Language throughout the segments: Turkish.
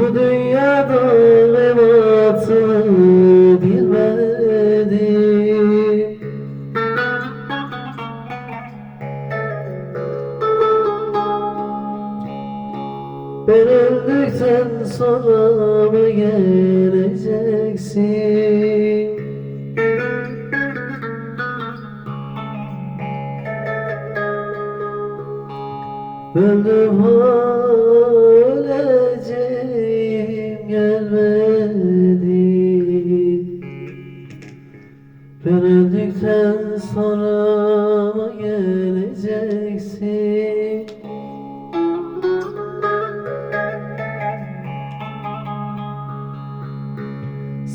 Bu dünyada nevatını bilmedi Ben öldükten sonra mı geleceksin? Öldüm öleceksin gelmedi Ben öldükten sonra mı geleceksin.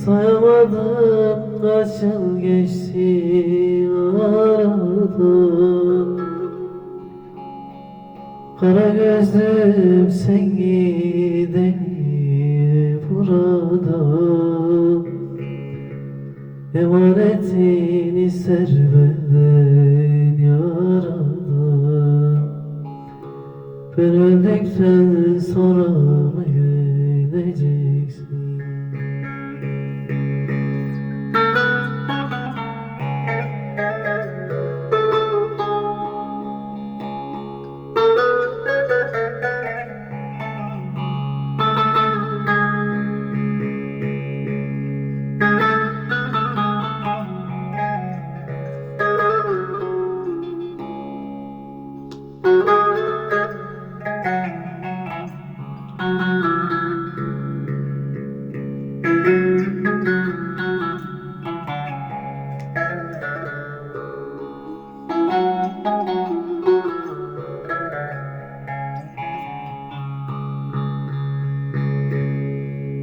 Sayamadım kaç yıl geçti aradan Kara gözlüm sen gideni Emanetin ister benden Ben öldükten sonra mı geleceksin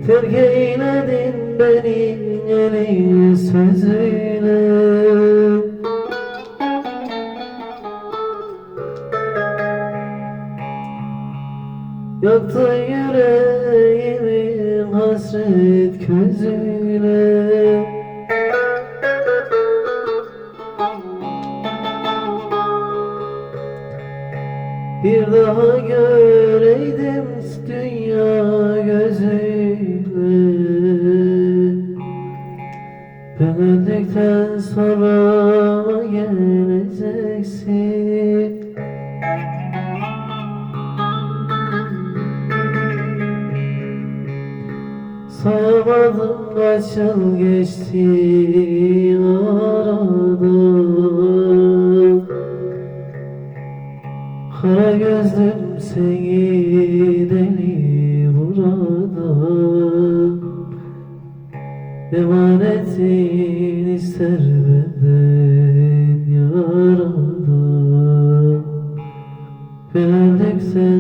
Terk eyledin beni eli sözüyle. Yaktın yüreğimi hasret közüyle. Bir daha göreydim dünya gözüyle Ben sonra geleceksin. Sayamadım kaç yıl geçti aradan Kara gözlüm seni deli yeter benden yaraldım. Ben tek sen